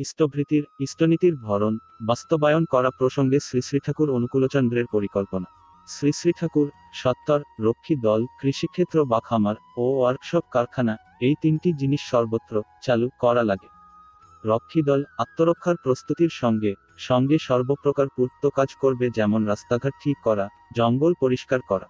ইষ্টভৃতির, ইষ্টনীতির ভরণ, বাস্তবায়ন করা প্রসঙ্গে শ্রী শ্রী ঠাকুর অনুকূলচন্দ্রের পরিকল্পনা। শ্রী শ্রী ঠাকুর, সত্তর, রক্ষী দল, কৃষিক্ষেত্র বা খামার, ও ওয়ার্কশপ কারখানা, এই তিনটি জিনিস সর্বত্র চালু করা লাগে। রক্ষী দল আত্মরক্ষার প্রস্তুতির সঙ্গে সঙ্গে সর্বপ্রকার পূর্ত কাজ করবে যেমন রাস্তাঘাট ঠিক করা, জঙ্গল পরিষ্কার করা।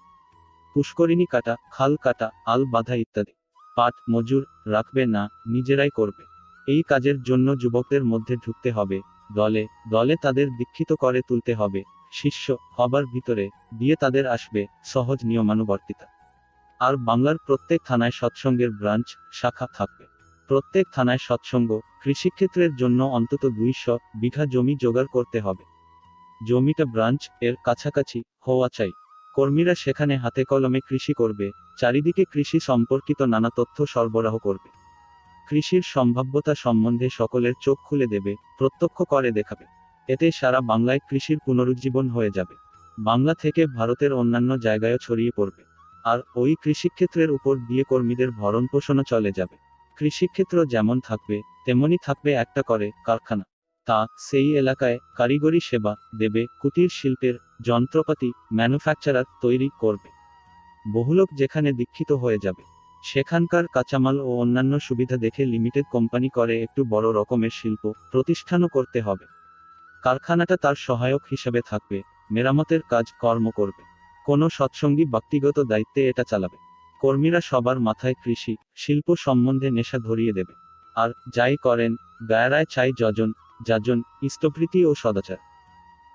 পুষ্করিণী কাটা, খাল কাটা, আল বাঁধা ইত্যাদি। পাট, মজুর, রাখবে না, নিজেরাই করবে। এই কাজের জন্য যুবকদের মধ্যে ঢুকতে হবে, দলে দলে তাদের দীক্ষিত করে তুলতে হবে, শিষ্য, হবার ভিতরে, দিয়ে তাদের আসবে, সহজ নিয়মানুবর্তিতা। আর বাংলার প্রত্যেক থানায় সৎসঙ্গের ব্রাঞ্চ, শাখা থাকবে। প্রত্যেক থানায় সৎসঙ্গ, কৃষিক্ষেত্রের জন্য অন্তত দুইশো বিঘা জমি জোগাড় করতে হবে। জমিটা ব্রাঞ্চ, এর কাছাকাছি, হওয়া চাই। কর্মীরা সেখানে হাতে কলমে কৃষি করবে, চারিদিকে কৃষি সম্পর্কিত নানা তথ্য সরবরাহ করবে। কৃষির সম্ভাব্যতা সম্বন্ধে সকলের চোখ খুলে দেবে, প্রত্যক্ষ করে দেখাবে। এতে সারা বাংলায় কৃষির পুনরুজ্জীবন হয়ে যাবে। বাংলা থেকে ভারতের অন্যান্য জায়গায়ও ছড়িয়ে পড়বে। আর ওই কৃষিক্ষেত্রের উপর দিয়ে কর্মীদের ভরণ পোষণও চলে যাবে। কৃষিক্ষেত্র যেমন থাকবে, তেমনি থাকবে একটা করে কারখানা। তা সেই এলাকায় কারিগরি সেবা দেবে, কুটির শিল্পের যন্ত্রপাতি ম্যানুফ্যাকচারার তৈরি করবে। বহুলোক যেখানে দীক্ষিত হয়ে যাবে। সেখানকার কাঁচামাল ও অন্যান্য সুবিধা দেখে লিমিটেড কোম্পানি করে একটু বড় রকমের শিল্প প্রতিষ্ঠানও করতে হবে। কারখানাটা তার সহায়ক হিসাবে থাকবে, মেরামতের কাজ কর্ম করবে। কোনো সৎসঙ্গী ব্যক্তিগত দায়িত্বে এটা চালাবে। কর্মীরা সবার মাথায় কৃষি, শিল্প সম্বন্ধে নেশা ধরিয়ে দেবে। আর যাই করেন, গায়রায় চাই যজন, যাজন, ইষ্টপ্রীতি ও সদাচার।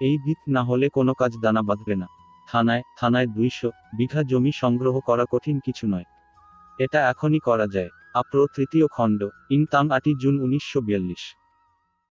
এই ভিত না হলে কোনো কাজ দানা বাঁধবে না। থানায় থানায় দুইশো বিঘা জমি সংগ্রহ করা কঠিন কিছু নয়। এটা এখনই করা যায়। আপ্র তৃতীয় খণ্ড ইনতাং আটি জুন উনিশশো বিয়াল্লিশ।